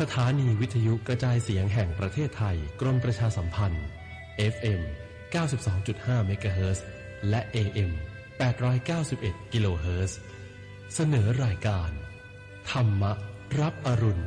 สถานีวิทยุกระจายเสียงแห่งประเทศไทย กรมประชาสัมพันธ์ FM 92.5เมกะเฮิรตซ์และ AM 891กิโลเฮิรตซ์เสนอรายการ ธรรมรับอรุณ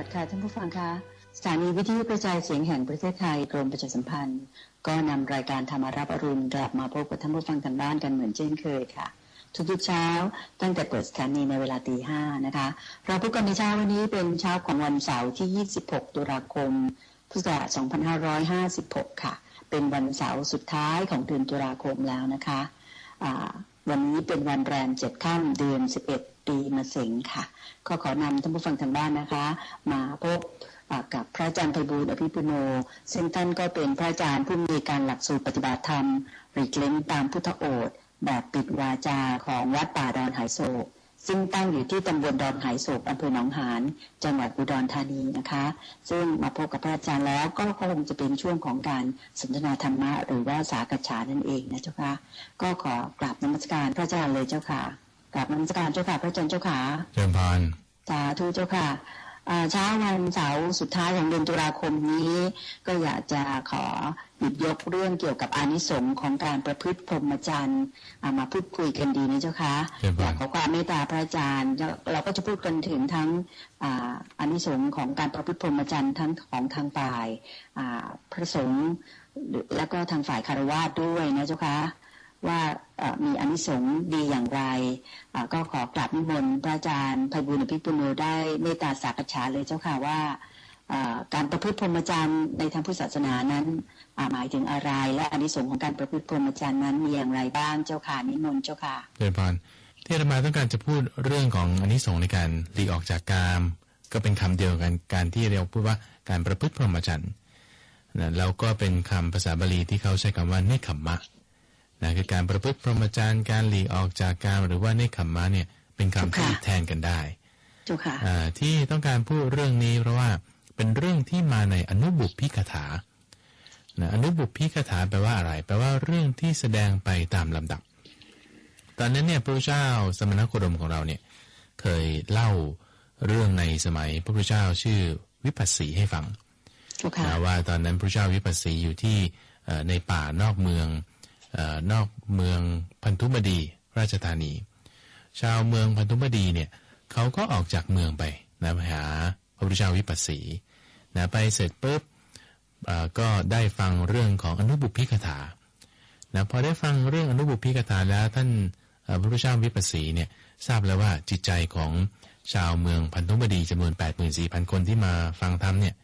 วัสดิ์ค่ะท่านผู้ฟังคะสถานีวิทยุกระจายเสียงแห่งประเทศไทยกรมประชาสัมพันธ์ ก็นำรายการธรรมารับอรุณกลับมาพบกับท่านผู้ฟังทางบ้านกันเหมือนเช่นเคยค่ะ ทุกๆเช้าตั้งแต่เปิดสถานีในเวลาตีห้านะคะ เราพบกันในเช้าวันนี้เป็นเช้าของวันเสาร์ที่ 26 ตุลาคม พุทธศักราช2556 ค่ะ เป็นวันเสาร์สุดท้ายของเดือนตุลาคมแล้วนะคะวันนี้เป็นวันแรมเจ็ดค่ำเดือน11 ปีมะเสงค่ะ ก็ขอนำท่านผู้ฟังทางบ้านนะคะ มาพบกับพระอาจารย์ไพบูลอภิปุโน ซึ่งท่านก็เป็นพระอาจารย์ผู้มีการหลักสูตรปฏิบัติธรรมหลีกเล้นตามพุทธโอษฐแบบปิดวาจาของวัดป่าดอนหายโศก ซึ่งตั้งอยู่ที่ตำบลดอนหายโศกอำเภอหนองหานจังหวัดอุดรธานีนะคะ ซึ่งมาพบกับพระอาจารย์แล้วก็คงจะเป็นช่วงของการสนทนาธรรมะหรือว่าสากฉานั่นเองนะเจ้าค่ะก็ขอกราบนมัสการพระอาจารย์เลยเจ้าค่ะ กราบนมัสการเจ้าค่ะพระอาจารย์เจ้าค่ะเจริญพรสาธุเจ้าค่ะอ่าเช้าวันเสาร์สุดท้ายของเดือนตุลาคมนี้ ก็อยากจะขอหยิบยกเรื่องเกี่ยวกับอานิสงส์ของการประพฤติพรหมจรรย์อ่ามาพูดคุยกันดีนะเจ้าค่ะเจริญพอยารกขอความเมตตาพระอาจารย์แล้วเราก็จะพูดกันถึงทั้งอ่าอานิสงส์ของการประพฤติพรหมจรรย์ทั้งของทางฝ่ายอ่าพระสงฆ์หรือแล้วก็ทางฝ่ายคารวะด้วยนะเจ้าค่ะ ว่ามีอนิสงส์ดีอย่างไร ก็ขอกราบนิมนต์พระอาจารย์ไพบุญอภิปุโนได้เมตตาสากฉาเลยเจ้าค่ะว่าการประพฤติพรหมจรรย์ในทางพุทธศาสนานั้นหมายถึงอะไร และอนิสงส์ของการประพฤติพรหมจรรย์นั้นมีอย่างไรบ้างเจ้าค่ะนิมนต์เจ้าค่ะเจริญพรที่อาตมาต้องการจะพูดเรื่องของอนิสงส์ในการหลีกออกจากกามก็เป็นคำเดียวกันการที่เราพูดว่าการประพฤติพรหมจรรย์นะแล้วก็เป็นคำภาษาบาลีที่เขาใช้คำว่าเนคขมมะ นะคือการประพฤติพรหมจรรย์การหลีกออกจากกามหรือว่าเนคขมมะเนี่ยเป็นคำที่ค่ะแทนกันได้เจ้าค่ะอ่าที่ต้องการพูดเรื่องนี้เพราะว่าเป็นเรื่องที่มาในอนุบุพพิกถานะอนุบุพพิกถาแปลว่าอะไร แปลว่าเรื่องที่แสดงไปตามลำดับ ตอนนั้นเนี่ยพระพุทธเจ้าสมณโคดมของเราเนี่ยเคยเล่าเรื่องในสมัยพระพุทธเจ้าชื่อวิปัสสีให้ฟังเจ้าค่ะนะว่าตอนนั้นพระเจ้าวิปัสสีอยู่ที่เอ่อในป่านอกเมืองเออ นอกเมืองพันธุบดี ราชธานี ชาวเมืองพันธุบดีเนี่ยเขาก็ออกจากเมืองไปนะไปหาพระพุทธเจ้าวิปัสสีนะไปเสร็จปุ๊บก็ได้ฟังเรื่องของอนุบุพิกถานะพอได้ฟังเรื่องอนุบุพิกถาแล้วท่านพระพุทธเจ้าวิปัสสีเนี่ยทราบแล้วว่าจิตใจของชาวเมืองพันธุบดีจำนวน 84,000 คนที่มาฟังธรรมเนี่ย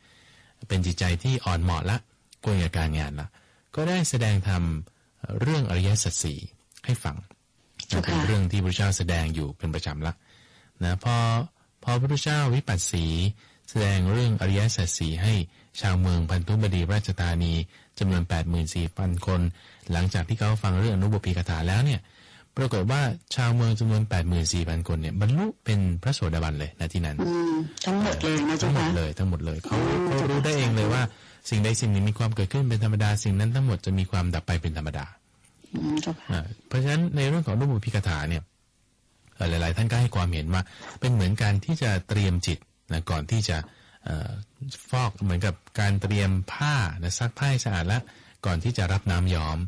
เป็นจิตใจที่อ่อนเหมาะละควรกับการงานละก็ได้แสดงธรรม เรื่องอริยสัจสี่ให้ฟังเจ้าค่ะเป็นเรื่องที่พระเจ้าแสดงอยู่เป็นประจำละนะพอพอพระพุทธเจ้าวิปัสสีแสดงเรื่องอริยสัจสี่ให้ชาวเมืองพันธุบดีราชธานีจำนวน 84,000 คน หลังจากที่เขาฟังเรื่องอนุบพีกถาแล้วเนี่ยปรากฏว่าชาวเมืองจำนวน 84,000 คนเนี่ยบรรลุเป็นพระโสดาบันเลยนะที่นั้นอืมทั้งหมดเลยนะทั้เจ้างหมดค่ะเลยทั้งหมดเลยเขาอืมเขารู้ได้เองเลยว่า สิ่งใดสิ่งหนึ่งมีความเกิดขึ้นเป็นธรรมดาสิ่งนั้นทั้งหมดจะมีความดับไปเป็นธรรมดาอืมเจ้าค่ะอ่าเพราะฉะนั้นในเรื่องของรูปบุพิกถาเนี่ยเอ่อหลาย ๆ ท่านก็ให้ความเห็นว่าเป็นเหมือนการที่จะเตรียมจิตนะก่อนที่จะเอ่อฟอกเหมือนกับการเตรียมผ้านะซักผ้าให้สะอาดแล้วก่อนที่จะรับน้ำย้อม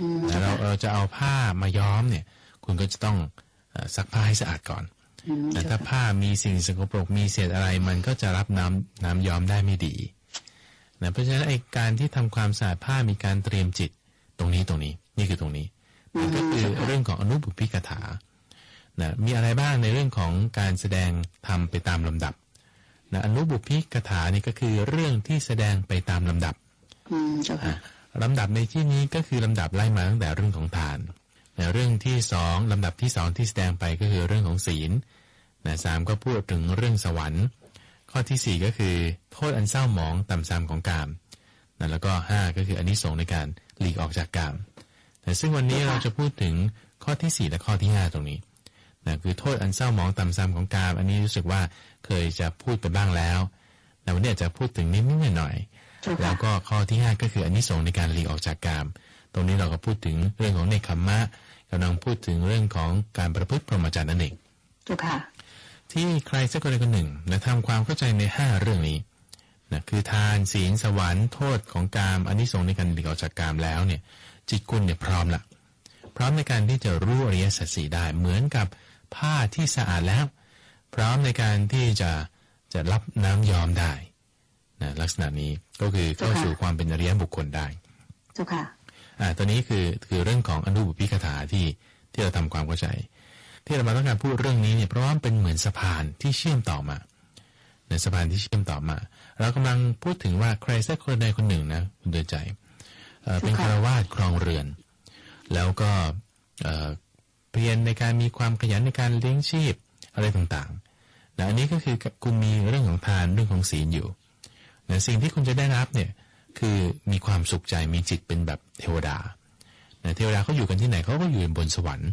อืมนะเราเราจะเอาผ้ามาย้อมเนี่ย คุณก็จะต้องเอ่อซักผ้าให้สะอาดก่อนอืมแต่เจ้าถ้าค่ะผ้ามีสิ่งสกปรกมีเศษอะไรมันก็จะรับน้ำน้ำย้อมได้ไม่ดี นะเพราะฉะนั้นไอ้การที่ทำความสะอาดผ้ามีการเตรียมจิตตรงนี้ตรงนี้ นี่คือตรงนี้นะก็คือเรื่องของอนุบุพพิกถานะมีอะไรบ้างในเรื่องของการแสดงทำไปตามลำดับนะอนุบุพพิกถานี่ก็คือเรื่องที่แสดงไปตามลำดับอืมเจ้าค่ะลำดับในที่นี้ก็คือลำดับไล่มาตั้งแต่เรื่องของทานนะเรื่องที่สองลำดับที่สองที่แสดงไปก็คือเรื่องของศีลนะสามก็พูดถึงเรื่องสวรรค์ ข้อที่สี่ก็คือ โทษอันเศร้าหมองต่ำซามของกามนะแล้วก็ห้าก็คืออนนิสงส์ในการหลีกออกจากกามแต่ซึ่งวันนี้ค่ะเราจะพูดถึงข้อที่ 4 และข้อที่ 5 ตรงนี้นะคือโทษอันเศร้าหมองต่ำซามของกาม อันนี้รู้สึกว่าเคยจะพูดไปบ้างแล้วแต่วันนี้อาจจะพูดถึงนิดนิดหน่อยๆเจ้าแล้ค่ะวก็ข้อที่ 5 ก็คืออันนี้สงส์ในการหลีกออกจากกาม ตรงนี้เราก็พูดถึงเรื่องของเนคขมมะกำลังพูดถึงเรื่องของการประพฤติพรหมจรรย์นั่นเองเจ้าค่ะ ที่ใครสักคนใดคนหนึ่งนะทำความเข้าใจใน 5 เรื่องนี้นะคือทานศีลสวรรค์โทษของกามอันนี้สงส์ในการหลีกออกจากกามแล้วเนี่ย จิตคุณเนี่ยพร้อมละพร้อมในการที่จะรู้อริยสัจสี่ได้เหมือนกับผ้าที่สะอาดแล้ว พร้อมในการที่จะจะรับน้ำยอมได้นะลักษณะนี้ก็คือเข้าเจ้าค่ะสู่ความเป็นอริยบุคคลได้เจ้าค่ะอ่าตัวนี้คือคือเรื่องของอนุบุพิกถาที่ที่เราทำความเข้าใจ ที่เรามาต้องการพูดเรื่องนี้เนี่ยเพราะว่ามันเป็นเหมือนสะพานที่เชื่อมต่อมาในสะพานที่เชื่อมต่อมา เรากำลังพูดถึงว่าใครสักคนใดคนหนึ่งนะคุณเดินใจเอ่อเป็นค่ะคารวาสครองเรือน แล้วก็เอ่อเพียรในการมีความขยันในการเลี้ยงชีพอะไรต่างๆนะอันนี้ก็คือคุณมีเรื่องของทานเรื่องของศีลอยู่นะสิ่งที่คุณจะได้รับเนี่ยคือมีความสุขใจมีจิตเป็นแบบเทวดานะเทวดาเขาอยู่กันที่ไหนเขาก็อยู่บนสวรรค์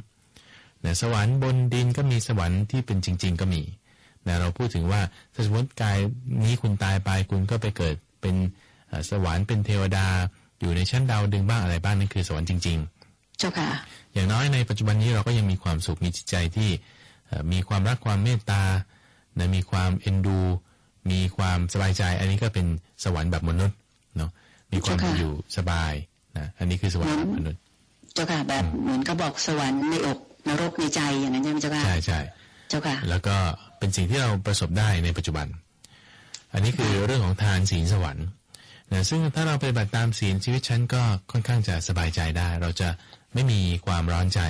นะสวรรค์บนดินก็มีสวรรค์ที่เป็นจริง ๆ ก็มีนะเราพูดถึงว่าถ้าสมมติกายนี้คุณตายไปคุณก็ไปเกิดเป็นเอ่อสวรรค์เป็นเทวดา อยู่ในชั้นดาวดึงบ้างอะไรบ้างนั่นคือสวรรค์จริง ๆ เจ้าค่ะ อย่างน้อยในปัจจุบันนี้เราก็ยังมีความสุขมีจิตใจที่เอ่อมีความรักความเมตตานะมีความเอ็นดู มีความสบายใจ อันนี้ก็เป็นสวรรค์แบบมนุษย์เนาะมีความเจ้าค่ะอยู่สบายนะอันนี้คือสวรรค์แบบมนุษย์ เจ้าค่ะแบบเหมือนก็บอกสวรรค์ในอก นรกในใจอย่างนั้นใช่ไหมเจ้าค่ะใช่ใช่เจ้าค่ะ แล้วก็เป็นสิ่งที่เราประสบได้ในปัจจุบัน อันนี้คือเรื่องของทานศีลสวรรค์นะซึ่งถ้าเราปฏิบัติตามศีลชีวิตฉันก็ค่อนข้างจะสบายใจได้ เราจะไม่มีความร้อนใจ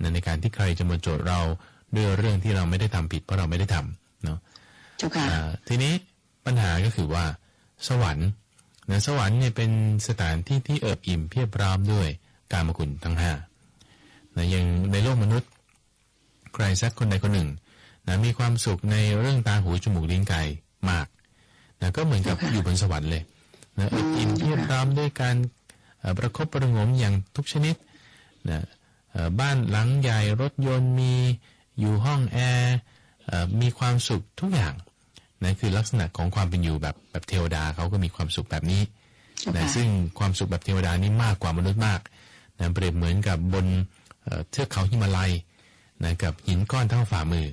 นะในการที่ใครจะมาโจทย์เราด้วยเรื่องที่เราไม่ได้ทำผิดเพราะเราไม่ได้ทำเนาะเจ้าค่ะอ่าทีนี้ปัญหาก็คือว่า สวรรค์นะสวรรค์เนี่ยเป็นสถานที่ที่เอิบอิ่มเพียบพร้อมด้วยกามคุณทั้งห้า นะอย่างในโลกมนุษย์ ใครสักคนใดคนหนึ่งนะมีความสุขในเรื่องตาหูจมูกลิ้นกายมากนะก็เหมือนกับค่ะอยู่บนสวรรค์เลยนะเอิบอิ่มเพียบพร้อมด้วยการเอ่อประคบประหงมอย่างทุกชนิดนะเอ่อบ้านหลังใหญ่รถยนต์มีอยู่ห้องแอร์เอ่อมีความสุขทุกอย่างนะคือลักษณะของความเป็นอยู่แบบแบบเทวดาเขาก็มีความสุขแบบนี้เจ้านะค่ะซึ่งความสุขแบบเทวดานี่มากกว่ามนุษย์มากนะเปรียบเหมือนกับบน เอ่อเทือกเขาหิมาลัยนะกับหินก้อนเท่าฝ่ามือ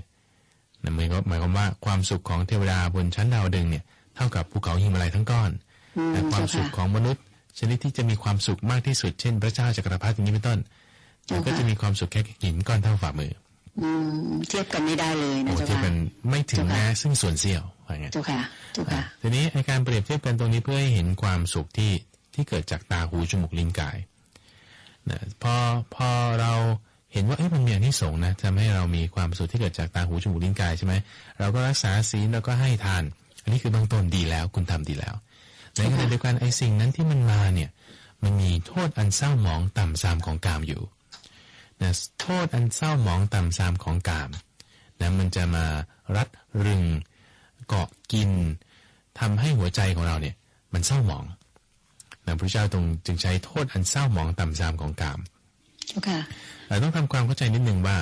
นะหมายความหมายความว่าความสุขของเทวดาบนชั้นดาวดึงเนี่ยเท่ากับภูเขาหิมาลัยทั้งก้อนอืมแต่ความเจ้าสุขค่ะของมนุษย์ ชนิดที่จะมีความสุขมากที่สุดเช่น พระเจ้าจักรพรรดิอย่างนี้เป็นต้นเจ้าค่ะก็จะมีความสุขแค่หินก้อนเท่าฝ่ามืออืมเทียบกันไม่ได้เลยนะโอ้เจ้าที่ค่ะเป็นไม่ถึงเจ้าค่ะแม้ซึ่งส่วนเสี้ยวว่างั้นเจ้าค่ะเจ้าค่ะทีนี้ในการเปรียบเทียบกันตรงนี้เพื่อให้เห็นความสุขที่ที่เกิดจากตาหูจมูกลิ้นกาย นะพอพอเราเห็นว่าเอ้ยมันมีอันที่สงนะทำให้เรามีความสุขที่เกิดจากตาหูจมูกลิ้นกายใช่ไหมเราก็รักษาศีลแล้วก็ให้ทาน อันนี้คือเบื้องต้นดีแล้วคุณทำดีแล้วในขณะเดียวกันไอ้สิ่งนั้นที่มันมาเนี่ยมันมีโทษอันเศร้าหมองต่ำซามของกามอยู่นะโทษอันเศร้าหมองต่ำซามของกามนะมันจะมารัดรึงเกาะกินทำให้หัวใจของเราเนี่ย มันเศร้าหมอง นะพระเจ้าตรงจึงใช้โทษอันเศร้าหมองต่ำซามของกามเจ้าค่ะเราต้องทำความเข้าใจนิดนึงว่า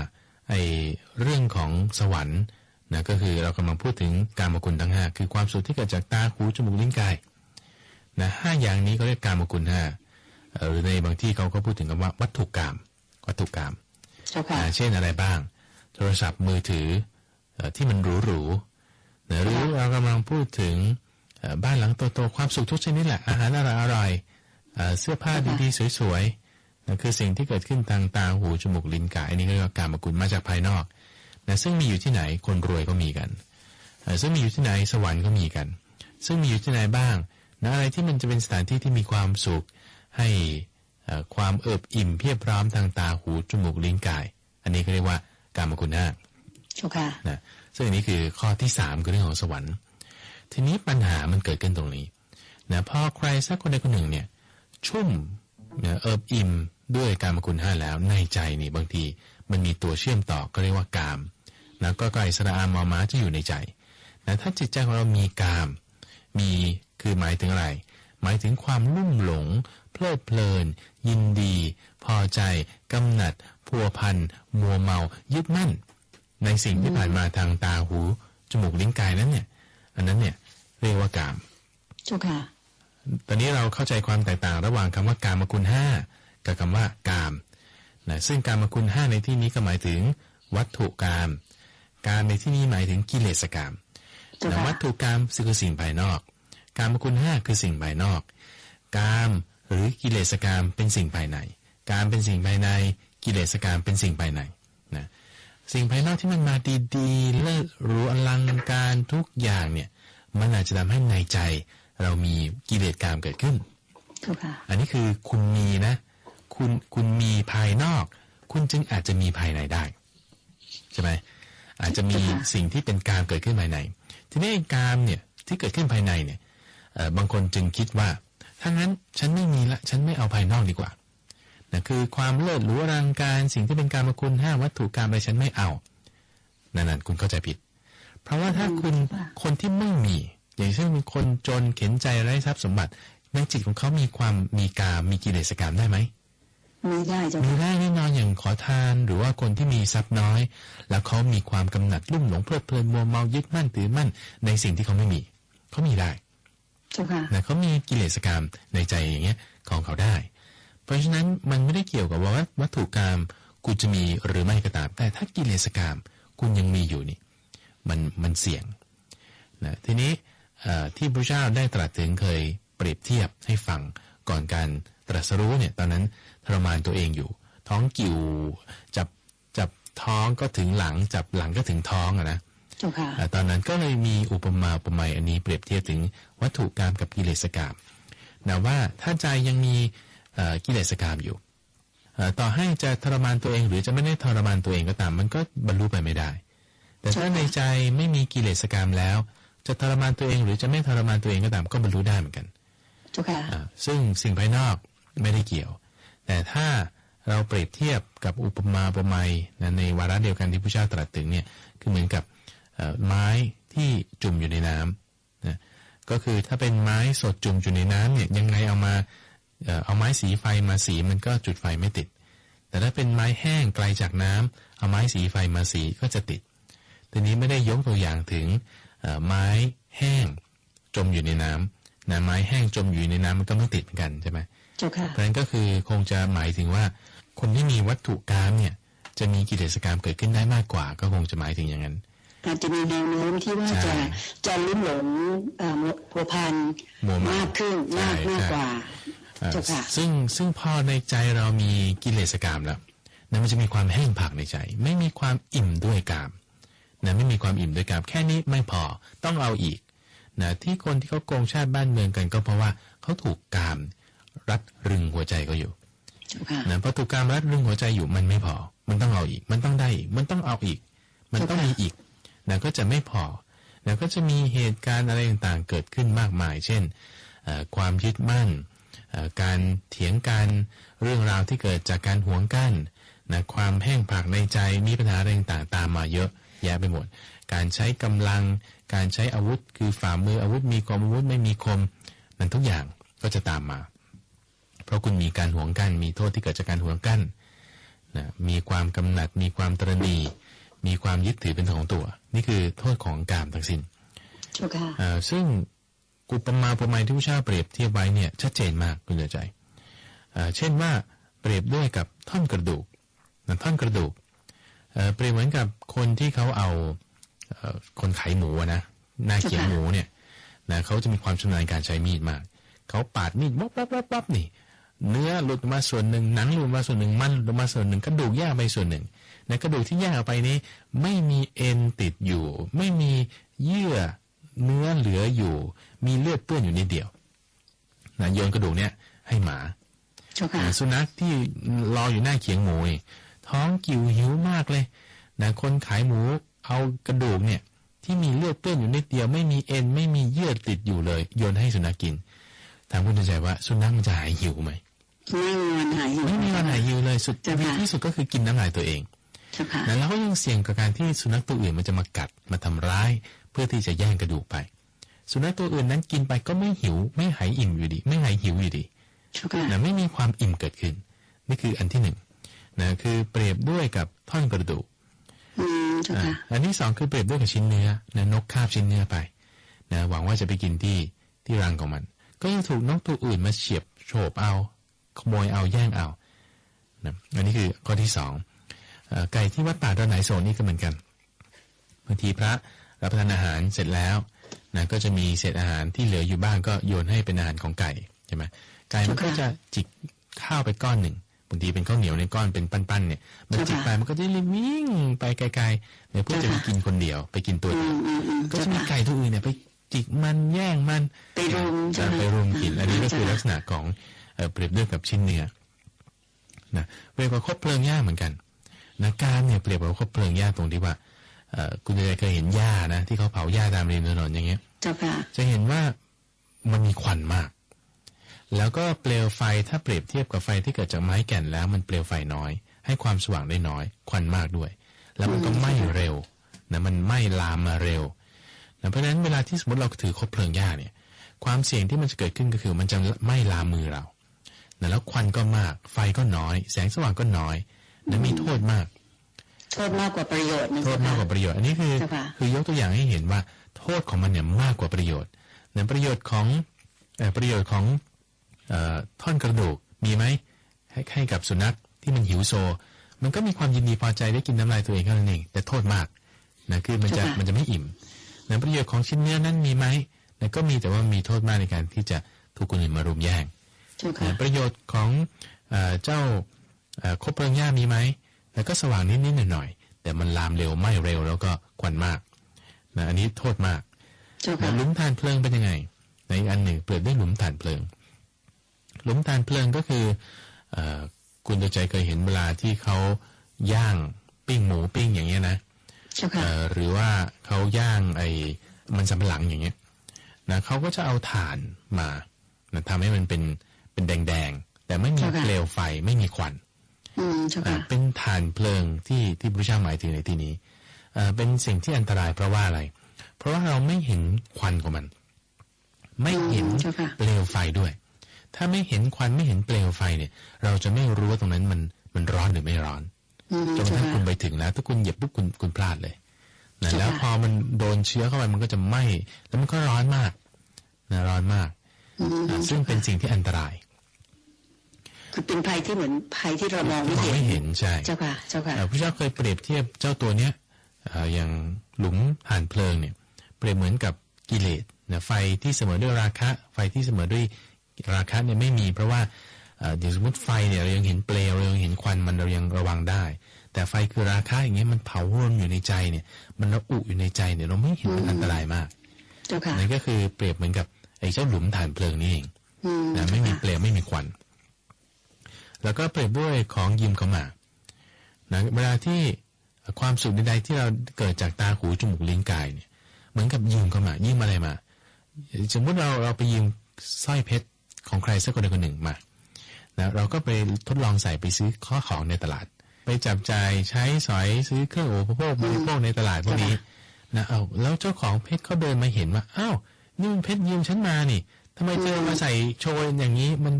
ไอ้เรื่องของสวรรค์นะก็คือเรากำลังพูดถึงการมคุณทั้งห้าคือความสุขที่เกิดจากตาหูจมูกลิ้นกายนะห้าอย่างนี้ก็เรียกการมคุณห้าเอ่อหรือในบางที่เขาก็พูดถึงคำว่าวัตถุกรรมวัตถุกรรมเจ้าค่ะอ่าเช่นอะไรบ้าง โทรศัพท์มือถือเอ่อที่มันหรูหรูๆนะหรือเรากำลังพูดถึงเอ่อ บ้านหลังโตๆความสุขทุกชนิดแหละอาหารอร่อยๆเอ่อเสื้อผ้าดีๆสวยๆนะคือสิ่งที่เกิดขึ้นทางตาหูจมูกลิ้นกายอันนี้ก็เรียกว่าการมกุลมาจากภายนอกนะซึ่งมีอยู่ที่ไหนคนรวยก็มีกันเอ่อซึ่งมีอยู่ที่ไหนสวรรค์ก็มีกัน ซึ่งมีอยู่ที่ไหนบ้างนะอะไรที่มันจะเป็นสถานที่ที่มีความสุขให้เอ่อความเอิบอิ่มเพียบพร้อมทางตาหูจมูกลิ้นกาย อันนี้ก็เรียกว่าการมคุณห้าเจ้าค่ะนะซึ่งอันนี้คือข้อที่สามคือเรื่องของสวรรค์ ทีนี้ปัญหามันเกิดขึ้นตรงนี้นะพอใครสักคนใดคนหนึ่งเนี่ยชุ่มนะเอิบอิ่มด้วยการมคุณห้าแล้วในใจนี่บางทีมันมีตัวเชื่อมต่อก็เรียกว่ากามนะก็ไกลสระอามมอม้าจะอยู่ในใจนะถ้าจิตใจของเรามีกาม มีคือหมายถึงอะไร หมายถึงความลุ่มหลง เพลิดเพลิน ยินดี พอใจ กำหนัด พัวพัน มัวเมา ยึดมั่น ในสิ่งที่ผ่านมาทางตาหู จมูก ลิ้น กายนั้นเนี่ย อันนั้นเนี่ย เรียกว่ากามเจ้าค่ะ ตอนนี้เราเข้าใจความแตกต่าง ระหว่างคำว่ากามคุณห้ากับคำว่ากามนะซึ่งกามคุณห้าในที่นี้ก็หมายถึงวัตถุกาม กามในที่นี้หมายถึงกิเลสกามเจ้านะค่ะวัตถุกามคือสิ่งภายนอก กามคุณห้าคือสิ่งภายนอก กามหรือกิเลสกามเป็นสิ่งภายใน กามเป็นสิ่งภายใน กิเลสกามเป็นสิ่งภายในนะสิ่งภายนอกที่มันมาดีๆ เลิศหรู้อลังการทุกอย่างเนี่ย มันอาจจะทำให้ในใจ เรามีกิเลสกามเกิดขึ้นเจ้าค่ะอันนี้คือคุณมีนะ คุณคุณมีภายนอก คุณจึงอาจจะมีภายในได้ใช่ไหมอาจจะมีสิ่งที่เป็นกามเกิดขึ้นภายใน ทีนี้ไอ้กามเนี่ยที่เกิดขึ้นภายในเนี่ยเอ่อบางคนจึงคิดว่าถ้างั้นฉันไม่มีละ ฉันไม่เอาภายนอกดีกว่านะคือความเลิศหรูอลังการสิ่งที่เป็นการมคุณห้าวัตถุกรรมอะไรฉันไม่เอา นั่นนั่นคุณเข้าใจผิด เพราะว่าถ้าคุณคนที่ไม่มี อย่างเช่นมีคนจนเข็นใจไร้ทรัพย์สมบัติ ในจิตของเขามีความมีกามมีกิเลสกรรมได้ไหมมีได้เจ้ามีค่ะได้แน่นอนอย่างขอทานหรือว่าคนที่มีทรัพย์น้อย แล้วเขามีความกำหนัดลุ่มหลงเพลิดเพลินมัวเมายึดมั่นถือมั่น ในสิ่งที่เขาไม่มี เขามีได้เจ้าค่ะนะเขามีกิเลสกรรมในใจอย่างเงี้ยของเขาได้ เพราะฉะนั้นมันไม่ได้เกี่ยวกับว่าวัตถุกรรมคุณจะมีหรือไม่ก็ตาม แต่ถ้ากิเลสกรรมคุณยังมีอยู่นี่ มันมันเสี่ยงนะทีนี้เอ่อที่พระเจ้าได้ตรัสถึงเคยเปรียบเทียบให้ฟังก่อนการตรัสรู้เนี่ยตอนนั้นทรมานตัวเองอยู่ ท้องกิ่วจับจับท้องก็ถึงหลังจับหลังก็ถึงท้องอะนะเจ้าค่ะอ่าตอนนั้นก็เลยมีอุปมาอุปไมยอันนี้เปรียบเทียบถึงวัตถุกรรมกับกิเลสกรรมนะว่าถ้าใจยังมีเอ่อกิเลสกรรมอยู่เอ่อต่อให้จะทรมานตัวเองหรือจะไม่ได้ทรมานตัวเองก็ตาม มันก็บรรลุไปไม่ได้ แต่ถ้าในใจไม่มีกิเลสกรรมแล้ว จะทรมานตัวเองหรือจะไม่ทรมานตัวเองก็ตามก็บรรลุได้เหมือนกันเจ้าค่ะอ่าซึ่งสิ่งภายนอกไม่ได้เกี่ยว แต่ถ้าเราเปรียบเทียบกับอุปมาอุปไมยนะในวาระเดียวกันที่พระเจ้าตรัสถึงเนี่ยคือเหมือนกับเอ่อไม้ที่จุ่มอยู่ในน้ำนะก็คือถ้าเป็นไม้สดจุ่มอยู่ในน้ำเนี่ยยังไงเอามาเอ่อเอาไม้สีไฟมาสีมันก็จุดไฟไม่ติด แต่ถ้าเป็นไม้แห้งไกลจากน้ำเอาไม้สีไฟมาสีก็จะติด ทีนี้ไม่ได้ยกตัวอย่างถึงเอ่อไม้แห้งจมอยู่ในน้ำนะไม้แห้งจมอยู่ในน้ำมันก็ไม่ติดเหมือนกันใช่ไหมเจ้าค่ะเพราะฉะนั้นก็คือคงจะหมายถึงว่า คนที่มีวัตถุกรรมเนี่ยจะมีกิเลสกรรมเกิดขึ้นได้มากกว่า ก็คงจะหมายถึงอย่างนั้นอาจจะมีแนวโน้มที่ว่าใช่จะจะลุ่มหลงเอ่อพัวพันมัวเมามากขึ้นใช่มากมากใช่กว่าเอ่อเจ้าค่ะซึ่งซึ่งพอในใจเรามีกิเลสกรรมแล้วนะมันจะมีความแห้งผากในใจ ไม่มีความอิ่มด้วยกาม นะไม่มีความอิ่มด้วยกามแค่นี้ไม่พอต้องเอาอีกนะที่คนที่เขาโกงชาติบ้านเมืองกันก็เพราะว่าเขาถูกกาม รัดรึงหัวใจก็อยู่เจ้าค่ะนะพอถูกกามรัดรึงหัวใจอยู่มันไม่พอ มันต้องเอาอีก มันต้องได้อีก มันต้องเอาอีก มันต้องมีอีกนะก็จะไม่พอนะก็จะมีเหตุการณ์อะไรต่างๆเกิดขึ้นมากมาย เช่นเอ่อความยึดมั่นเอ่อการเถียงกันเรื่องราวที่เกิดจากการหวงกั้นนะความแห้งผากในใจมีปัญหาอะไรต่างๆตามมาเยอะ แยะไปหมด การใช้กำลัง การใช้อาวุธ คือฝ่ามืออาวุธมีคมอาวุธไม่มีคม นั้นทุกอย่างก็จะตามมา เพราะคุณมีการหวงกั้นมีโทษที่เกิดจากการหวงกั้นนะมีความกำหนัด มีความตรณีมีความยึดถือเป็นของตัว นี่คือโทษของกามทั้งสิ้นเจ้าค่ะเอ่อซึ่งกุปมาอุปไมยที่พระเจ้าเปรียบเทียบไว้เนี่ยชัดเจนมากคุณเดือใจเอ่อเช่นว่าเปรียบด้วยกับท่อนกระดูกนะท่อนกระดูก เอ่อเปรียบเหมือนกับคนที่เขาเอาเอ่อคนขายหมูอะนะหน้าเขียงหมูเนี่ยนะเขาจะมีความชำนาญการใช้มีดมากเขาปาดมีดวับวับวับวับนี่ เนื้อหลุดมาส่วนหนึ่งหนังหลุดมาส่วนหนึ่งมันหลุดมาส่วนหนึ่งกระดูกแยกไปส่วนหนึ่งในกระดูกที่แยกออกไปนี้ ไม่มีเอ็นติดอยู่ ไม่มีเยื่อเนื้อเหลืออยู่ มีเลือดเปื้อนอยู่นิดเดียวนะโยนกระดูกเนี่ยให้หมาเจ้าค่ะนะสุนัขที่รออยู่หน้าเขียงหมูนี่ ท้องกิ่วหิวมากเลยนะคนขายหมูเอากระดูกเนี่ยที่มีเลือดเปื้อนอยู่นิดเดียวไม่มีเอ็นไม่มีเยื่อติดอยู่เลย โยนให้สุนัขกินถามคุณใจว่า สุนัขมันจะหายหิวไหมไม่มีวันหายหิวไม่มีวันหายหิวเลยสุดเจ้าดีค่ะที่สุดก็คือกินน้ำลายตัวเองเจ้าค่ะนะแล้วก็ยังเสี่ยงกับการที่สุนัขตัวอื่นมันจะมากัดมาทำร้าย เพื่อที่จะแย่งกระดูกไป สุนัขตัวอื่นนั้นกินไปก็ไม่หิว ไม่หายอิ่มอยู่ดี ไม่หายหิวอยู่ดีเจ้าค่ะนะไม่มีความอิ่มเกิดขึ้น นี่คืออันที่หนึ่ง นะคือเปรียบด้วยกับท่อนกระดูกอืมเจ้าอะค่ะอันที่สองคือเปรียบด้วยกับชิ้นเนื้อนะนกคาบชิ้นเนื้อไปนะหวังว่าจะไปกินที่ที่รังของมัน ก็ยังถูกนกตัวอื่นมาเฉียบโฉบเอาขโมยเอาแย่งเอานะอันนี้คือข้อที่สองเอ่อไก่ที่วัดป่าดอนไหนโซนนี่ก็เหมือนกันบางทีพระรับประทานอาหารเสร็จแล้วนะก็จะมีเศษอาหารที่เหลืออยู่บ้างก็โยนให้เป็นอาหารของไก่ใช่ไหมไก่มันก็จะจิกข้าวไปก้อนหนึ่ง บางทีเป็นข้าวเหนียวในก้อนเป็นปั้นๆเนี่ยมันจิกไปมันก็จะรีบวิ่งไปไกลๆเนี่ยเพื่อจะไปกินคนเดียว ไปกินตัวอืเดียวมอืมอืมก็เจ้าจะมีค่ะไก่ตัวอื่นเนี่ยไปจิกมันแย่งมันไปรุมใช่จะไหมไปรุมกิน อันนี้ก็คือใช่ลักษณะของเอ่อเปรียบเทียบกับชิ้นเนื้อนะเปรียบกับคบเพลิงหญ้าเหมือนกันนะการเนี่ยเปรียบกับคบเพลิงหญ้าตรงที่ว่าเอ่อคุณจะเคยเห็นหญ้านะที่เขาเผาหญ้าตามริมถนนอย่างเงี้ยเจ้าค่ะจะเห็นว่ามันมีควันมาก แล้วก็เปลวไฟถ้าเปรียบเทียบกับไฟที่เกิดจากไม้แก่นแล้วมันเปลวไฟน้อย ให้ความสว่างได้น้อย ควันมากด้วย แล้วมันก็ไหม้เร็วนะมันไหม้ลามมาเร็วนะเพราะฉะนั้นเวลาที่สมมติเราถือคบเพลิงหญ้าเนี่ย ความเสี่ยงที่มันจะเกิดขึ้นก็คือ มันจะไหม้ลามมือเรานะแล้วควันก็มาก ไฟก็น้อย แสงสว่างก็น้อยนะมีโทษมาก โทษมากกว่าประโยชน์นะโทษมากกว่าประโยชน์ อันนี้คือเจ้าค่ะคือยกตัวอย่างให้เห็นว่า โทษของมันเนี่ยมากกว่าประโยชน์เนี่ยประโยชน์ของเอ่อประโยชน์ของเอ่อ ท่อนกระดูกมีไหมให้ให้กับสุนัขที่มันหิวโซ มันก็มีความยินดีพอใจได้กินน้ำลายตัวเองเท่านั้นเองแต่โทษมากนะคือมันจะมันจะไม่อิ่มนะประโยชน์ของชิ้นเนื้อนั้นมีไหมนะก็มีแต่ว่ามีโทษมากในการที่จะถูกคนอื่นมารุมแย่งเจ้าค่ะนะประโยชน์ของเออเจ้าเอ่อคบเพลิงหญ้ามีไหมแล้วก็สว่างนิดๆหน่อยๆแต่มันลามเร็วไหม้เร็วแล้วก็ควันมากนะอันนี้โทษมากเจ้านะค่ะหลุมฐานเพลิงเป็นยังไงในอีกอันหนึ่งเปรียบด้วยหลุมฐานเพลิง หลุมฐานเพลิงก็คือเออคุณตัวใจเคยเห็นเวลาที่เขาย่างปิ้งหมูปิ้งอย่างเงี้ยนะเจ้าค่ะเอ่อหรือว่าเขาย่างไอ้มันสำปะหลังอย่างเงี้ยนะเขาก็จะเอาถ่านมานะทำให้มันเป็นเป็นแดงๆ แต่ไม่มีค่ะเปลวไฟไม่มีควันอืมเจ้าอ่าค่ะเป็นถ่านเพลิงที่ที่พระเจ้าหมายถึงในที่นี้เอ่อเป็นสิ่งที่อันตรายเพราะว่าอะไร เพราะว่าเราไม่เห็นควันของมัน ไม่เห็นอืมเจ้าค่ะเปลวไฟด้วย ถ้าไม่เห็นควันไม่เห็นเปลวไฟเนี่ย เราจะไม่รู้ว่าตรงนั้นมันมันร้อนหรือไม่ร้อนอืมจนกระเจ้าทั่งค่ะคุณไปถึงแล้วถ้าคุณเหยียบปุ๊บคุณคุณพลาดเลยนะใช่ค่ะแล้วพอมันโดนเชื้อเข้าไปมันก็จะไหม้แล้วมันก็ร้อนมากนะร้อนมากอืมอะซึ่งเป็นสิ่งที่อันตราย คือเป็นภัยที่เหมือนภัยที่เรามองไม่มองเห็นไม่เห็นใช่เจ้าค่ะเจ้าค่ะเอ่อพระเจ้าเคยเปรียบเทียบเจ้าตัวเนี้ยเอ่ออย่างหลุมถ่านเพลิงเนี่ย เปรียบเหมือนกับกิเลสนะไฟที่เสมอด้วยราคะ ไฟที่เสมอด้วย ราคะเนี่ยไม่มีเพราะว่าเอ่อเดี๋ยวสมมติไฟเนี่ยเรายังเห็นเปลวเรายังเห็นควันมันเรายังระวังได้ แต่ไฟคือราคะอย่างเงี้ยมันเผารวนอยู่ในใจเนี่ย มันระอุอยู่ในใจเนี่ยเราไม่เห็นมันอันตรายมากเจ้าค่ะนั่นก็คือเปรียบเหมือนกับไอ้เจ้าหลุมถ่านเพลิงนี่เองอืมนะไม่มีเปลวไม่มีควัน แล้วก็เปรียบด้วยของยิมเข้ามานะเวลาที่ความสุขใดๆที่เราเกิดจากตาหูจมูกลิ้นกายเนี่ย เหมือนกับยืมเข้ามายืมอะไรมา สมมติเราเราไปยืมสร้อยเพชร ของใครสักคนใดคนหนึ่งมานะเราก็ไปทดลองใส่ไปซื้อข้อของในตลาด ไปจับจ่ายใช้สอยซื้อเครื่องอุปโภคบริโภคในตลาดพวกนี้นะเอาแล้วเจ้าของเพชรเขาเดินมาเห็นว่าอ้าวนี่มันเพชรยืมฉันมานี่ทำไมเธอมาใส่โชว์อย่างนี้มัน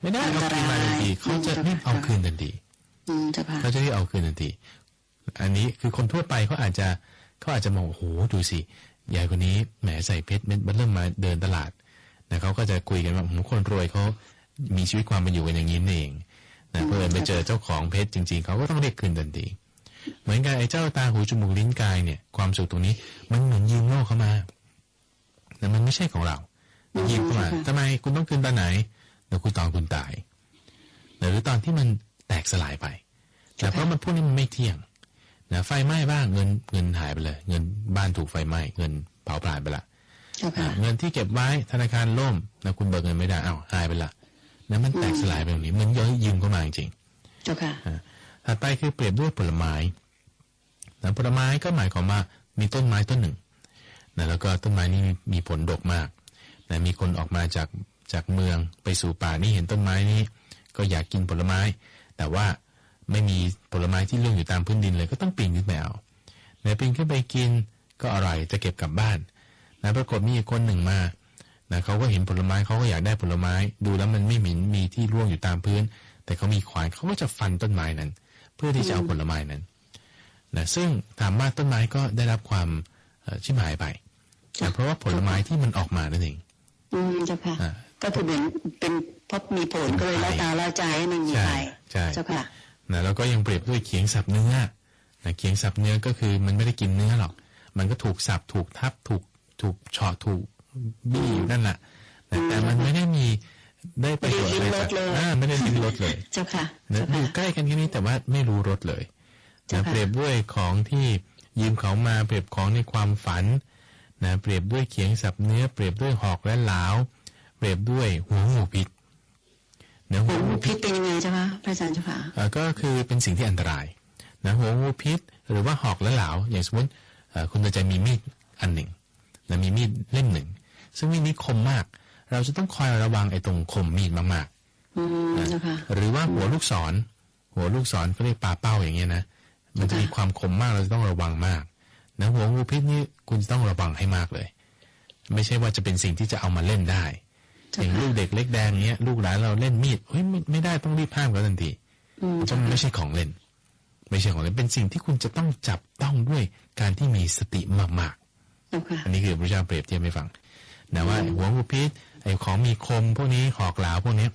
ไม่ได้เอาคืนมาทันทีเขาจะรีบเอาคืนทันทีอืมเจ้าค่ะเขาจะรีบเอาคืนทันทีอันนี้คือคนทั่วไปเขาอาจจะเขาอาจจะมองโอ้โหดูสิยายคนนี้แหมใส่เพชรเม็ดมันเริ่มมาเดินตลาด นะเขาก็จะคุยกันว่าโอ้โหคนรวยเขามีชีวิตความเป็นอยู่กันอย่างนี้นี่เองนะเพื่อนไปเจอเจ้าของเพชรจริง ๆเขาก็ต้องเรียกคืนทันทีเหมือนกันไอ้เจ้าตาหูจมูกลิ้นกายเนี่ย ความสุขตรงนี้มันเหมือนยืมโลกเข้ามาแต่มันไม่ใช่ของเรายืมเข้ามาทำไมคุณต้องคืนตอนไหนเดี๋ยวคุณตอนคุณตายหรือตอนที่มันแตกสลายไปนะเพราะมันพวกนี้มันไม่เที่ยงนะไฟไหม้บ้างเงินเงินหายไปเลย เงินบ้านถูกไฟไหม้เงินเผาผลาญไปละ เจ้าค่ะอะเงินที่เก็บไว้ธนาคารล่มนะคุณเบิกเงินไม่ได้อ้าวหายไปละนะมันแตกสลายไปตรงนี้มันย้อยยืมเข้ามาจริงเจ้าค่ะๆถัดไปคือเปรียบด้วยผลไม้นะผลไม้ก็หมายความว่ามีต้นไม้ต้นหนึ่งนะแล้วก็ต้นไม้นี้มีมีผลดกมากนะมีคนออกมาจากจากเมืองไปสู่ป่านี่เห็นต้นไม้นี้ ก็อยากกินผลไม้ แต่ว่าไม่มีผลไม้ที่ร่วงอยู่ตามพื้นดินเลยก็ต้องปีนขึ้นไปเอาในปีนขึ้นไปกินก็อร่อยจะเก็บกลับบ้าน นะปรากฏมีอีกคนหนึ่งมานะเขาก็เห็นผลไม้เขาก็อยากได้ผลไม้ ดูแล้วมันไม่หมินมีที่ร่วงอยู่ตามพื้น แต่เขามีขวานเขาก็จะฟันต้นไม้นั้น เพื่อที่จะเอาผลไม้นั้นนะซึ่งถามว่าต้นไม้ก็ได้รับความเอ่อชิบหายไปนะเพราะว่าผลไม้ที่มันออกมานั่นเองอืมเจ้าค่ะอ่าก็คือเหมือนเป็นเพราะมีผลก็เลยล่อตาล่อใจให้มันมีใช่ไปใช่เจ้าค่ะนะแล้วก็ยังเปรียบด้วยเขียงสับเนื้อนะเขียงสับเนื้อก็คือมันไม่ได้กินเนื้อหรอก มันก็ถูกสับถูกทับถูก ถูกเฉาะถูกบี้อยู่นั่นแหละนะแต่มันไม่ได้มีได้ประโยชน์อะไรจากไม่ได้ลิ้มรสเลยอ่าไม่ได้ลิ้มรสเลยเจ้าค่ะนะเจ้าอค่ะยู่ใกล้กันแค่นี้แต่ว่าไม่รู้รสเลยเจ้านะค่ะเปรียบด้วยของที่ยืมเขามาเปรียบของในความฝันนะเปรียบด้วยเขียงสับเนื้อ เปรียบด้วยหอกและหลาว เปรียบด้วยหัวงูพิษนะหัวงูพิพิษษเป็นยังไงเจ้าค่ะพระอาจารย์เจ้าค่ะเอ่อก็คือเป็นสิ่งที่อันตรายนะหัวงูพิษ หรือว่าหอกและเหลาอย่างสมมติเอ่อคุณตาใจมีมีดอันหนึ่ง นะมีมีดเล่มหนึ่ง ซึ่งมีดนี้คมมาก เราจะต้องคอยระวังไอ้ตรงคมมีดมากอืมเจ้าค่ะๆหรือว่าหัวลูกศร หัวลูกศรก็เรียกปลาเป้าอย่างเงี้ยนะมันจะมีความคมมากเราจะต้องระวังมากนะหัวงูพิษนี่คุณจะต้องระวังให้มากเลย ไม่ใช่ว่าจะเป็นสิ่งที่จะเอามาเล่นได้เจ้าอย่างค่ะลูกเด็กเล็กแดงเงี้ยลูกหลานเราเล่นมีดเฮ้ยไม่ไม่ได้ต้องรีบห้ามเขาทันทีอืมเพราะมันไม่ใช่ของเล่น ไม่ใช่ของเล่นเป็นสิ่งที่คุณจะต้องจับต้องด้วยการที่มีสติมากเจ้าค่ะๆ อันนี้คือพระเจ้าเปรียบเทียบให้ฟังนะว่าหัวงูพิษไอ้ของมีคมพวกนี้หอกหลาวพวกนี้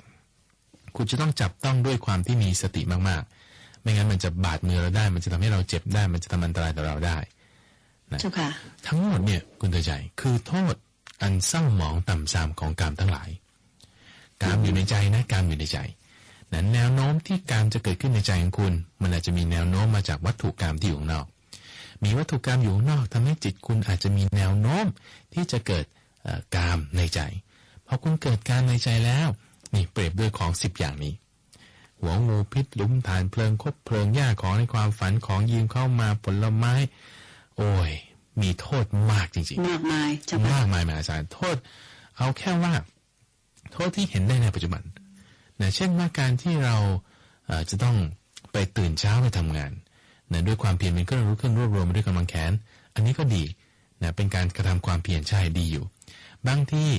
คุณจะต้องจับต้องด้วยความที่มีสติมากๆ ไม่งั้นมันจะบาดมือเราได้ มันจะทำให้เราเจ็บได้ มันจะทำอันตรายต่อเราได้เจ้าค่ะทั้งหมดเนี่ยคุณเตือนใจคือโทษอันเศร้าหมองต่ำทรามของกามทั้งหลายกามอยู่ในใจนะกามอยู่ในใจนั้นแนวโน้มที่กามจะเกิดขึ้นในใจของคุณ มันอาจจะมีแนวโน้มมาจากวัตถุกรรมที่อยู่ข้างนอก มีวัตถุกรรมอยู่ข้างนอกทำให้จิตคุณอาจจะมีแนวโน้มที่จะเกิดเอ่อกามในใจพอคุณเกิดกามในใจแล้ว นี่เปรียบด้วยของสิบอย่างนี้ หัวงูพิษหลุมฐานเพลิงคบเพลิงหญ้าของในความฝันของยืมเข้ามาผลไม้ โอ้ย มีโทษมากจริงมากมายเจ้าๆค่ะมากมายมหาศาลโทษ เอาแค่ว่า โทษที่เห็นได้ในปัจจุบันนะเช่นว่าการที่เราเอ่อจะต้องไปตื่นเช้าไปทำงาน นะด้วยความเพียรเป็นเครื่องรู้เครื่องรวบรวมด้วยกำลังแขน อันนี้ก็ดีนะเป็นการกระทำความเพียรใช่ดีอยู่ บางที่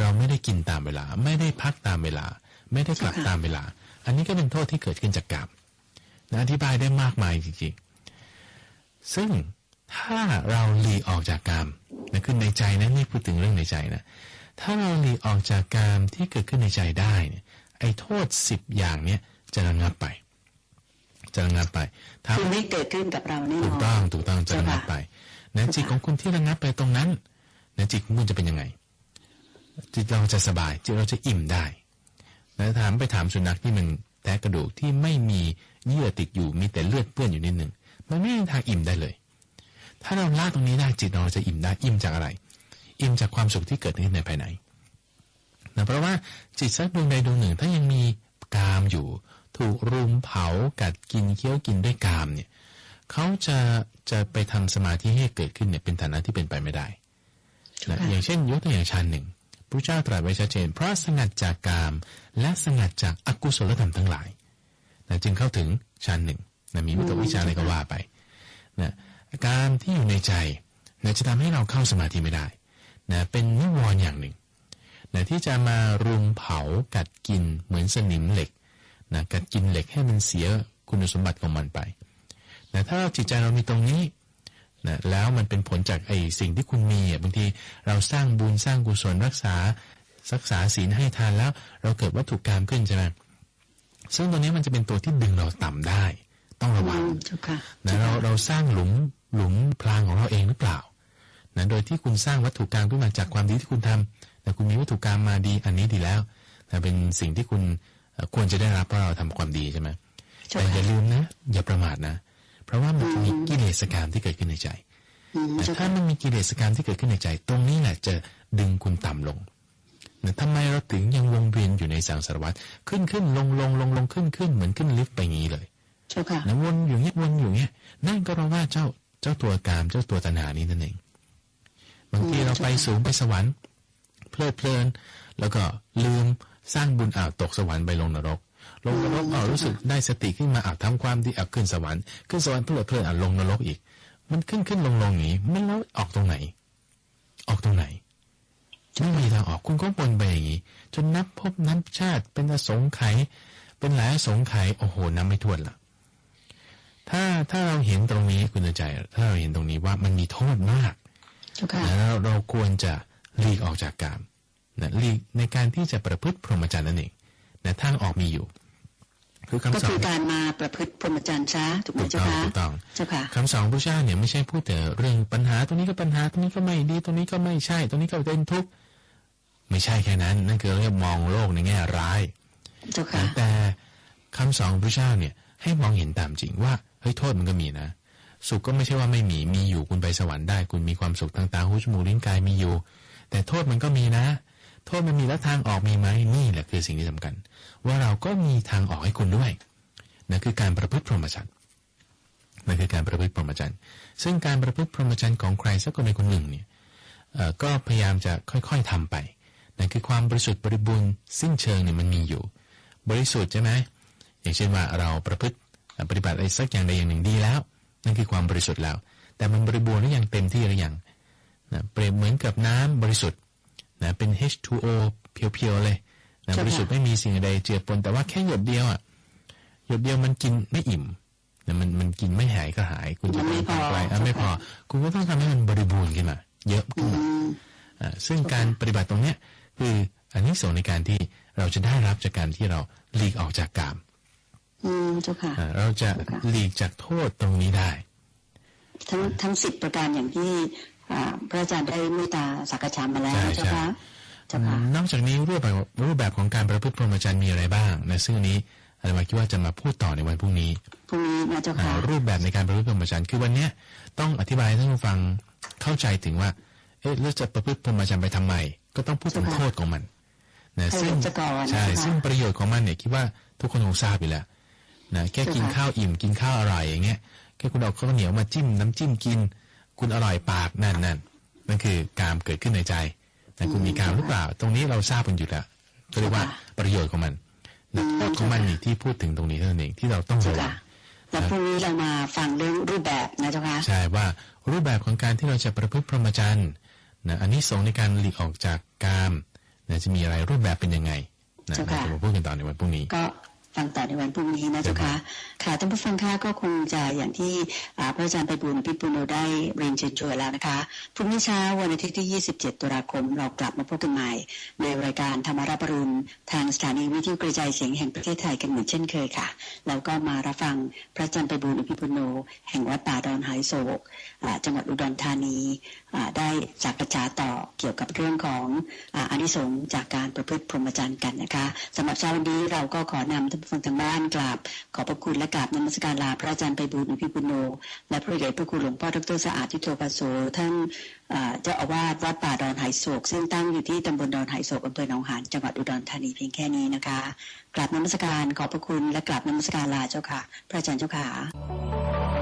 เราไม่ได้กินตามเวลา ไม่ได้พักตามเวลา ไม่ได้กลับตามเวลา อันนี้ก็เป็นโทษที่เกิดขึ้นจากกรรมนะอธิบายได้มากมายจริงๆ ซึ่งถ้าเราหลีกออกจากกรรมนะคือในใจนะนี่พูดถึงเรื่องในใจนะ ถ้าเราหลีกออกจากกรรมที่เกิดขึ้นในใจได้เนี่ยไอ้โทษสิบอย่างเนี้ยจะระงับไป จะระงับไปถ้าคือไม่เกิดขึ้นกับเราแน่นถูอกนต้องถูกต้องจะระงับไปนะเจ้าค่ะจิตของคุณที่ระงับไปตรงนั้นนะจิตของคุณจะเป็นยังไง จิตเราจะสบาย จิตเราจะอิ่มได้นะถามไปถามสุนัขที่มันแทะกระดูกที่ไม่มีเยื่อติดอยู่มีแต่เลือดเปื้อนอยู่นิดหนึ่งมันไม่มีทางอิ่มได้เลย ถ้าเราละตรงนี้ได้จิตเราจะอิ่มได้อิ่มจากอะไร อิ่มจากความสุขที่เกิดขึ้นในภายในนะเพราะว่าจิตสักดวงใดดวงหนึ่ง ถ้ายังมีกามอยู่ ถูกรุมเผากัดกินเคี้ยวกินด้วยกามเนี่ยเขาจะจะไปทำสมาธิให้เกิดขึ้นเนี่ยเป็นฐานะที่เป็นไปไม่ได้นะค่ะอย่างเช่นยกตัวอย่างฌานหนึ่งพระเจ้าตรัสไว้ชัดเจน เพราะสงัดจากกาม และสงัดจากอกุศลธรรมทั้งหลายนะจึงเข้าถึงฌานหนึ่งนะมีวิตกวิจารอะไรก็ว่าไปนะการที่อยู่ในใจนะจะทำให้เราเข้าสมาธิไม่ได้นะเป็นนิวรณ์อย่างหนึ่งนะที่จะมารุมเผากัดกินเหมือนสนิมเหล็ก นะกัดกินเหล็กให้มันเสียคุณสมบัติของมันไปนะถ้าจิตใจเรามีตรงนี้นะแล้วมันเป็นผลจากไอ้สิ่งที่คุณมีอะบางทีเราสร้างบุญสร้างกุศลรักษารักษาศีลให้ทานแล้ว เราเกิดวัตถุกรรมขึ้นใช่ไหมซึ่งตัวนี้มันจะเป็นตัวที่ดึงเราต่ำได้ ต้องระวังอืมเจ้าค่ะนะเราเราสร้างหลุมหลุมพรางของเราเองหรือเปล่านะโดยที่คุณสร้างวัตถุกรรมขึ้นมาจากความดีที่คุณทำแต่คุณมีวัตถุกรรมมาดีอันนี้ดีแล้วแต่เป็นสิ่งที่คุณเอ่อ ควรจะได้รับเพราะเราทำความดีใช่ไหมเจ้าแต่อย่าค่ะลืมนะ อย่าประมาทนะ เพราะว่ามันจะมีกิเลสกรรมที่เกิดขึ้นในใจอืมแต่เจ้าถ้าค่ะมันมีกิเลสกรรมที่เกิดขึ้นในใจ ตรงนี้แหละจะดึงคุณต่ำลงนะทำไมเราถึงยังวงเวียนอยู่ในสังสารวัฏขึ้นขึ้นลงลงลงลงขึ้นขึ้นเหมือนขึ้นลิฟต์ไปงี้เลยเจ้าค่ะนะวนอยู่เงี้ยวนอยู่เงี้ยนั่นก็เพราะว่าเจ้าเจ้าตัวกามเจ้าตัวตัณหานี้นั่นเองบางทีเราไปสูงไปสวรรค์เพลิดเพลิน แล้วก็ลืม สร้างบุญอ่าวตกสวรรค์ไปลงนรก ลงนรกอ้าวรู้สึกได้สติขึ้นมาอ่าวทำความดีอ่าวขึ้นสวรรค์ขึ้นสวรรค์เพลิดเพลินอ่าวลงนรกอีก มันขึ้นขึ้นลงลงอย่างนี้มันแล้วออกตรงไหน ออกตรงไหนไม่มีทางออกคุณก็วนไปอย่างนี้จนนับพบนับชาติเป็นอสงไขยเป็นหลายอสงไขยโอ้โหนับไม่ถ้วนละถ้าถ้าเราเห็นตรงนี้คุณใจ ถ้าเราเห็นตรงนี้ว่ามันมีโทษมากเจ้าค่ะแล้วเราควรจะหลีกออกจากกาม นะหลีกในการที่จะประพฤติพรหมจรรย์นั่นเองนะทางออกมีอยู่ คือก็คำสอคืนอการมาประพฤติพรหมจรรย์ช้าถูกไหมถูกเจ้าต้องค่ะถูกต้องเจ้าค่ะคำสอนพระเจ้าเนี่ยไม่ใช่พูดแต่เรื่องปัญหาตรงนี้ก็ปัญหาตรงนี้ก็ไม่ดีตรงนี้ก็ไม่ใช่ตรงนี้ก็เป็นทุกข์ไม่ใช่แค่นั้น นั่นคือเรียกมองโลกในแง่ร้ายเจ้าค่ะแต่คำสอนของพระเจ้าเนี่ยให้มองเห็นตามจริงว่าเฮ้ยโทษมันก็มีนะ สุขก็ไม่ใช่ว่าไม่มีมีอยู่คุณไปสวรรค์ได้ คุณมีความสุขต่างๆหูจมูกลิ้นกายมีอยู่ แต่โทษมันก็มีนะ โทษมันมีแล้วทางออกมีไหมนี่แหละคือสิ่งที่สำคัญ ว่าเราก็มีทางออกให้คุณด้วยนั่นคือการประพฤติพรหมจรรย์นั่นคือการประพฤติพรหมจรรย์ซึ่งการประพฤติพรหมจรรย์ของใครสักคนใดคนหนึ่งเนี่ยก็พยายามจะค่อยๆทำไปนั่นคือความบริสุทธิ์บริบูรณ์สิ้นเชิงเนี่ยมันมีอยู่ บริสุทธิ์ใช่ไหมอย่างเช่นว่าเราประพฤติปฏิบัติอะไรสักอย่างใดอย่างหนึ่งดีแล้ว นั่นคือความบริสุทธิ์แล้ว แต่มันบริบูรณ์หรือยังเต็มที่หรือยังนะเปรียบเหมือนกับน้ำบริสุทธิ์ นะเป็น H2O เพียวๆเลยนะใช่ค่ะบริสุทธิ์ไม่มีสิ่งใดเจือปน แต่ว่าแค่หยดเดียวอะหยดเดียวมันกินไม่อิ่มนะมันมันกินไม่หายก็หาย คุณจะมันไม่พอไปอะไม่พอ คุณก็ต้องทำให้มันบริบูรณ์ขึ้นมาเยอะขึ้นมาอืมอ่าซึ่งการปฏิบัติตรงเนี้ยคืออันนี้ส่งส์ในการที่เราจะได้รับจากการที่เราหลีกออกจากกามอืมเจ้าค่ะอ่าเราจะหลีกจากโทษตรงนี้ได้ ทั้งทั้งสิบประการอย่างที่อ่า พระอาจารย์ได้เมตตาสักกะชามมาแล้วใช่เจ้าค่ะเจ้าค่ะนอกจากนี้รูปแบบรูปแบบของการประพฤติพรหมจรรย์มีอะไรบ้างนะซึ่งอันนี้อาตมาคิดว่าจะมาพูดต่อในวันพรุ่งนี้พรุ่งนี้นะเจ้าอ่าค่ะรูปแบบในการประพฤติพรหมจรรย์คือวันเนี้ยต้องอธิบายให้ท่านผู้ฟังเข้าใจถึงว่า เอ๊ะแล้วจะประพฤติพรหมจรรย์ไปทำไม ก็ต้องพูดถึงใช่ค่ะโทษของมันนะให้ซึ่งรู้ซะก่อนใช่นะคะซึ่งประโยชน์ของมันเนี่ยคิดว่าทุกคนคงทราบอยู่แล้วนะแค่กินใช่ค่ะข้าวอิ่มกินข้าวอร่อยอย่างเงี้ยแค่คุณเอาข้าวเหนียวมาจิ้มน้ำจิ้มกิน คุณอร่อยปากนั่นนั่นนั่นคือการเกิดขึ้นในใจแต่คุณมีการหรือเปล่า ตรงนี้เราทราบกันอยู่แล้วก็เรียกว่าประโยชน์ของมันนะโทษของมันนี่ที่พูดถึงตรงนี้เท่านั้นเองที่เราต้องเจ้าระวัค่ะงแล้วพรุ่งนี้เรามาฟังเรื่องรูปแบบนะเจ้าค่ะใช่ว่ารูปแบบของการที่เราจะประพฤติพรหมจรรย์นะอันนี้สงส์ในการหลีกออกจากกามนะจะมีอะไรรูปแบบเป็นยังไงนะเจ้าเราค่ะจะมาพูดกันต่อในวันพรุ่งนี้ก็ ฟังต่อในวันพรุ่งนี้นะเจ้าค่ะค่ะท่านผู้ฟังค่ะก็คงจะอย่างที่อาพระอาจารย์ไปบุญพิปุโนได้เรียนเชิญชวนแล้วนะคะพรุ่งนี้เช้าวันอาทิตย์ที่ 27 ตุลาคม เรากลับมาพบกันใหม่ ในรายการธรรมาราปรุณทางสถานีวิทยุกระจายเสียงแห่งประเทศไทยกันเหมือนเช่นเคยค่ะแล้วก็มารับฟังพระอาจารย์ไปบุญพิปุโน แห่งวัดป่าดอนหายโศกจังหวัดอุดรธานีได้จากกระจาต่อเกี่ยวกับเรื่องของออานิสงส์จากการประพฤติพรหมจรรย์กันนะคะสำหรับเช้าวันนี้เราก็ขอนำท่านผู้ฟังทางบ้านกราบ ขอพระคุณและกราบนมัสการลาพระอาจารย์ไปบุญอภิปุโน และพระเดชพระคุณหลวงพ่อดรสะอาดทิโตปัสโสท่านเจ้าอาวาสวัดป่าดอนไหโศก ซึ่งตั้งอยู่ที่ตำบลดอนไหโศกอำเภอหนองหานจังหวัดอุดรธานีเพียงแค่นี้นะคะกราบนมัสการขอพระคุณและกราบนมัสการลาเจ้าค่ะ พระอาจารย์เจ้าค่ะ